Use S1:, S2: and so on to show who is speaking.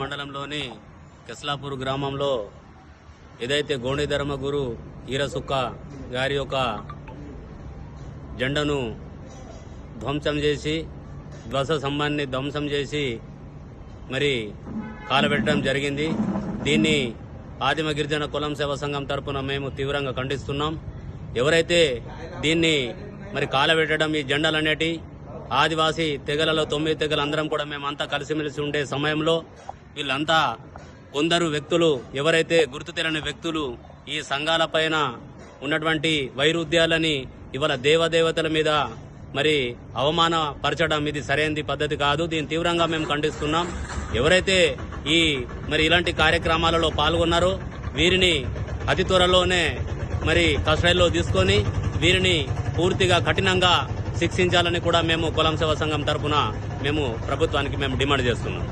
S1: మండలంలోని కెస్లాపూర్ గ్రామంలో ఏదైతే గోండిధర్మ గురు ఈరసుక్క గారి యొక్క జెండను ధ్వంసం చేసి ధ్వస స్తంభాన్ని ధ్వంసం చేసి మరి కాలబెట్టడం జరిగింది. దీన్ని ఆదిమ గిరిజన కులం సేవ సంఘం తరపున మేము తీవ్రంగా ఖండిస్తున్నాం. ఎవరైతే దీన్ని మరి కాలబెట్టడం ఈ జెండాలు అనేటి ఆదివాసీ తెగలలో తొమ్మిది తెగలు అందరం కూడా మేమంతా కలిసిమెలిసి ఉండే సమయంలో వీళ్ళంతా కొందరు వ్యక్తులు ఎవరైతే గుర్తు తెలియని వ్యక్తులు ఈ సంఘాల పైన ఉన్నటువంటి వైరుధ్యాలని ఇవాళ దేవదేవతల మీద మరి అవమానపరచడం ఇది సరైనది పద్ధతి కాదు. దీన్ని తీవ్రంగా మేము ఖండిస్తున్నాం. ఎవరైతే ఈ మరి ఇలాంటి కార్యక్రమాలలో పాల్గొన్నారో వీరిని అతి త్వరలోనే మరి కస్టడీలో తీసుకొని వీరిని పూర్తిగా కఠినంగా శిక్షించాలని కూడా మేము కులం సేవా సంఘం తరఫున మేము ప్రభుత్వానికి మేము డిమాండ్ చేస్తున్నాం.